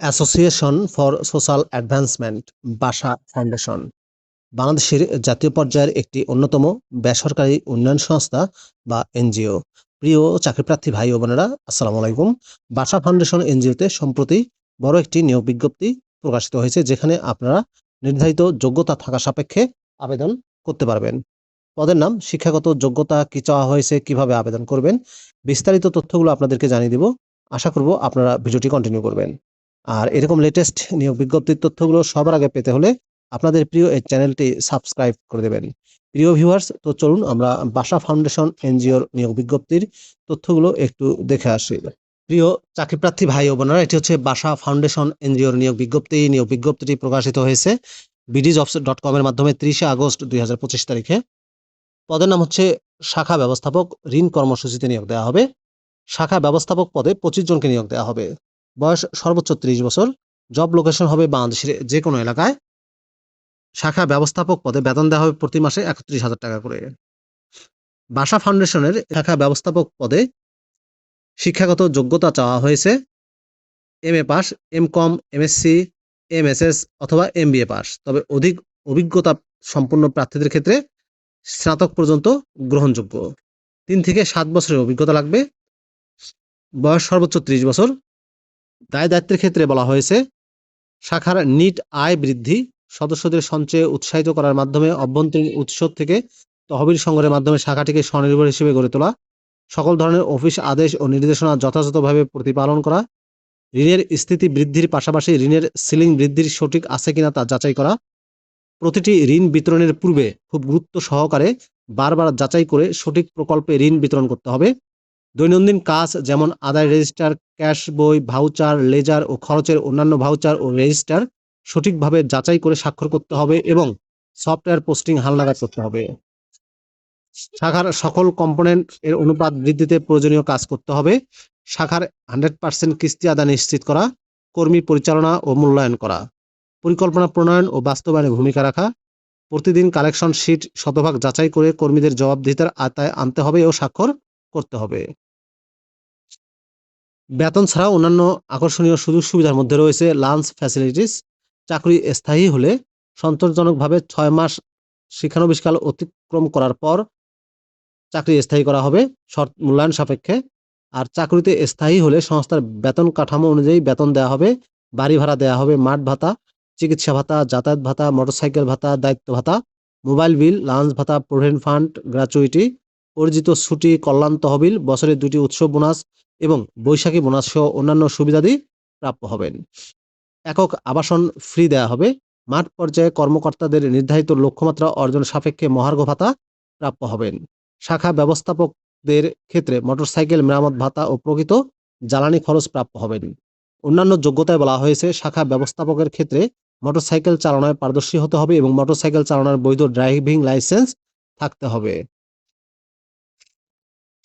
Association for social advancement Basa foundation বাংলাদেশের জাতীয় পর্যায়ের একটি অন্যতম বেসরকারি উন্নয়ন সংস্থা বা এনজিও। প্রিয় চাকরিপ্রার্থী ভাই ও বোনেরা, আসসালামু আলাইকুম। বাসা ফাউন্ডেশন এনজিওতে সম্প্রতি বড় একটি নিয়োগ বিজ্ঞপ্তি প্রকাশিত হয়েছে, যেখানে আপনারা নির্ধারিত যোগ্যতা থাকা সাপেক্ষে আবেদন করতে পারবেন। পদের নাম, শিক্ষাগত যোগ্যতা কি চাওয়া হয়েছে, কীভাবে আবেদন করবেন, বিস্তারিত তথ্যগুলো আপনাদেরকে জানিয়ে দিব। আশা করব আপনারা ভিডিওটি কন্টিনিউ করবেন। আর এরকম লেটেস্ট নিয়োগ বিজ্ঞপ্তির তথ্যগুলো সবার আগে পেতে হলে আপনাদের প্রিয় এই চ্যানেলটি সাবস্ক্রাইব করে দেবেন। প্রিয় ভিউয়ার্স তো চলুন আমরা বাসা ফাউন্ডেশন এনজিওর নিয়োগ বিজ্ঞপ্তির তথ্যগুলো একটু দেখে আসি। প্রিয় চাকরিপ্রার্থী ভাই ও বোনেরা, এটি হচ্ছে বাসা ফাউন্ডেশন এনজিওর নিয়োগ বিজ্ঞপ্তি। নিয়োগ বিজ্ঞপ্তিটি প্রকাশিত হয়েছে বিডি জবস ডট কম এর মাধ্যমে ত্রিশে আগস্ট দুই হাজার পঁচিশ তারিখে। পদের নাম হচ্ছে শাখা ব্যবস্থাপক ঋণ কর্মসূচিতে নিয়োগ দেওয়া হবে। শাখা ব্যবস্থাপক পদে পঁচিশ জনকে নিয়োগ দেওয়া হবে। বয়স সর্বোচ্চ ত্রিশ বছর। জব লোকেশন হবে বাংলাদেশের যে কোনো এলাকায়। শাখা ব্যবস্থাপক পদে বেতন দেওয়া হবে প্রতি মাসে একত্রিশ হাজার টাকা করে। বাসা ফাউন্ডেশনের শাখা ব্যবস্থাপক পদে শিক্ষাগত যোগ্যতা চাওয়া হয়েছে। M A pass M com MSc MSS অথবা এম বি এ পাস তবে অধিক অভিজ্ঞতা সম্পন্ন প্রার্থীদের ক্ষেত্রে স্নাতক পর্যন্ত গ্রহণযোগ্য। তিন থেকে সাত বছরের অভিজ্ঞতা লাগবে। বয়স সর্বোচ্চ ত্রিশ বছর। দায় দায়িত্বের ক্ষেত্রে বলা হয়েছে, শাখার নিট আয় বৃদ্ধি সদস্যদের সঞ্চয়ে উৎসাহিত করার মাধ্যমে অভ্যন্তরীণ উৎস থেকে তহবিল সংগ্রহের মাধ্যমে শাখাটিকে স্বনির্ভর হিসেবে গড়ে তোলা, সকল ধরনের অফিস আদেশ ও নির্দেশনা যথাযথভাবে প্রতিপালন করা, ঋণের স্থিতি বৃদ্ধির পাশাপাশি ঋণের সিলিং বৃদ্ধির সঠিক আছে কিনা তা যাচাই করা, প্রতিটি ঋণ বিতরণের পূর্বে খুব গুরুত্ব সহকারে বারবার যাচাই করে সঠিক প্রকল্পে ঋণ বিতরণ করতে হবে, দৈনন্দিন কাজ যেমন আদায় রেজিস্টার ক্যাশ বই, ভাউচার, লেজার ও খরচের অন্যান্য ভাউচার ও রেজিস্টার সঠিকভাবে যাচাই করে স্বাক্ষর করতে হবে এবং সফটওয়্যার পোস্টিং হালনাগাদ করতে হবে। শাখার সকল কম্পোনেন্ট এর অনুপাত বৃদ্ধিতে প্রয়োজনীয় কাজ করতে হবে। শাখার হান্ড্রেড পার্সেন্ট কিস্তি আদায় নিশ্চিত করা, কর্মী পরিচালনা ও মূল্যায়ন করা, পরিকল্পনা প্রণয়ন ও বাস্তবায়নে ভূমিকা রাখা, প্রতিদিন কালেকশন শিট শতভাগ যাচাই করে কর্মীদের জবাবদিহিতার আওতায় আনতে হবে ও স্বাক্ষর করতে হবে। বেতন ছাড়াও অন্যান্য আকর্ষণীয় সুযোগ সুবিধার মধ্যে রয়েছে লাঞ্চ ফ্যাসিলিটিস। চাকরি স্থায়ী হলে সন্তোষজনকভাবে ছয় মাস শিক্ষানবিষ্কাল অতিক্রম করার পর চাকরি স্থায়ী করা হবে, শর্ত মূল্যায়ন সাপেক্ষে। আর চাকরিতে স্থায়ী হলে সংস্থার বেতন কাঠামো অনুযায়ী বেতন দেওয়া হবে, বাড়ি ভাড়া দেওয়া হবে, মাঠ ভাতা, চিকিৎসা ভাতা, যাতায়াত ভাতা, মোটরসাইকেল ভাতা, দায়িত্ব ভাতা, মোবাইল বিল, লাঞ্চ ভাতা, প্রভিডেন্ট ফান্ড, গ্র্যাচুইটি অর্জিত ছুটি, কল্যাণ তহবিল, বছরের দুটি উৎসব বোনাস এবং বৈশাখী বোনাস সহ অন্যান্য সুবিধাদি প্রাপ্য হবেন। একক আবাসন ফ্রি দেওয়া হবে। মাঠ পর্যায়ে কর্মকর্তাদের নির্ধারিত লক্ষ্যমাত্রা অর্জন সাপেক্ষে মহার্ঘ ভাতা প্রাপ্য হবেন। শাখা ব্যবস্থাপকদের ক্ষেত্রে মোটরসাইকেল, মেরামত ভাতা ও প্রকৃত জ্বালানি খরচ প্রাপ্য হবেন। অন্যান্য যোগ্যতায় বলা হয়েছে, শাখা ব্যবস্থাপকের ক্ষেত্রে মোটরসাইকেল চালনায় পারদর্শী হতে হবে এবং মোটরসাইকেল চালানোর বৈধ ড্রাইভিং লাইসেন্স থাকতে হবে।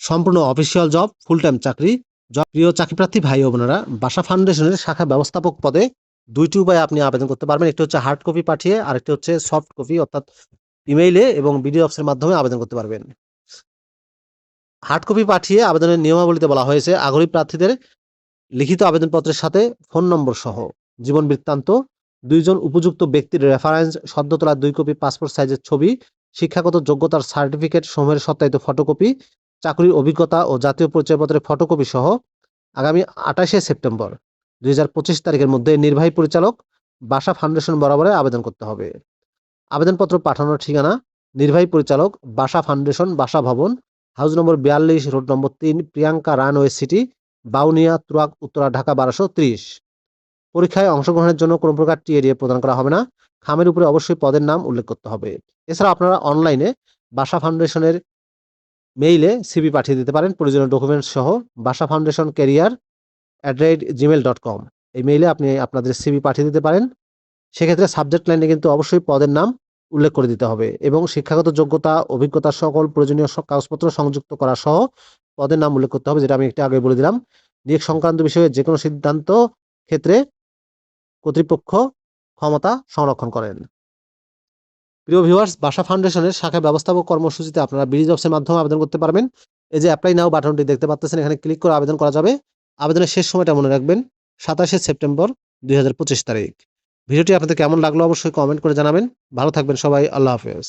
সম্পূর্ণ অফিসিয়াল জব ফুল টাইম চাকরি। জব প্রিয় চাকরিপ্রার্থী ভাই ও বোনেরা, বাসা ফাউন্ডেশনের শাখা ব্যবস্থাপক পদে দুইটি উপায়ে আপনি আবেদন করতে পারবেন। একটি হচ্ছে হার্ড কপি পাঠিয়ে, আরেকটি হচ্ছে সফট কপি অর্থাৎ ইমেইলে এবং বিডিও অফিসের মাধ্যমে আবেদন করতে পারবেন। হার্ড কপি পাঠিয়ে আবেদনের নিয়মাবলীতে বলা হয়েছে, আগ্রহী প্রার্থীদের লিখিত আবেদনপত্রের সাথে ফোন নম্বর সহ জীবন বৃত্তান্ত, দুইজন উপযুক্ত ব্যক্তির রেফারেন্স সদ্য তোলা দুই কপি পাসপোর্ট সাইজের ছবি, শিক্ষাগত যোগ্যতার সার্টিফিকেট সমূহের সত্যায়িত ফটোকপি চাকরির অভিজ্ঞতা ও জাতীয় পরিচয়পত্রের ফটোকপি সহ আগামী আঠাশে সেপ্টেম্বর দু হাজার পঁচিশ তারিখের মধ্যে নির্বাহী পরিচালক বাসা ফাউন্ডেশন বরাবরে আবেদন করতে হবে। আবেদনপত্র পাঠানোর ঠিকানা নির্বাহী পরিচালক বাসা ফাউন্ডেশন বাসা ভবন হাউস নম্বর বিয়াল্লিশ রোড নম্বর তিন প্রিয়াঙ্কা রানওয়ে সিটি বাউনিয়া তুরাক উত্তরা ঢাকা বারোশো ত্রিশ। পরীক্ষায় অংশগ্রহণের জন্য কোনো প্রকার টিএডিএ প্রদান করা হবে না। খামের উপরে অবশ্যই পদের নাম উল্লেখ করতে হবে। এছাড়া আপনারা অনলাইনে বাসা ফাউন্ডেশনের মেইলে সিবি পাঠিয়ে দিতে পারেন। প্রয়োজনীয় ডকুমেন্টস সহ বাসা foundation career at rate Gmail dot com এই মেইলে আপনি আপনাদের সিবি পাঠিয়ে দিতে পারেন। সেক্ষেত্রে সাবজেক্ট লাইনে কিন্তু অবশ্যই পদের নাম উল্লেখ করে দিতে হবে এবং শিক্ষাগত যোগ্যতা, অভিজ্ঞতা সকল প্রয়োজনীয় কাগজপত্র সংযুক্ত করা সহ পদের নাম উল্লেখ করতে হবে, যেটা আমি একটু আগে বলে দিলাম। নিয়োগ সংক্রান্ত বিষয়ে যে কোনো সিদ্ধান্ত ক্ষেত্রে কর্তৃপক্ষ ক্ষমতা সংরক্ষণ করেন। প্রিয় ভিউয়ার্স বাসা ফাউন্ডেশনের শাখা ব্যবস্থাপক কর্মসূচিতে আপনারা বিডি জবসের মাধ্যমে আবেদন করতে পারবেন। এই যে অ্যাপ্লাই নাও বাটনটি দেখতে পাচ্ছেন এখানে ক্লিক করে আবেদন করা যাবে। আবেদনের শেষ সময়টা মনে রাখবেন, সাতাশে সেপ্টেম্বর দুই হাজার পঁচিশ তারিখ। ভিডিওটি আপনাদের কেমন লাগল অবশ্যই কমেন্ট করে জানাবেন। ভালো থাকবেন সবাই, আল্লাহ হাফেজ।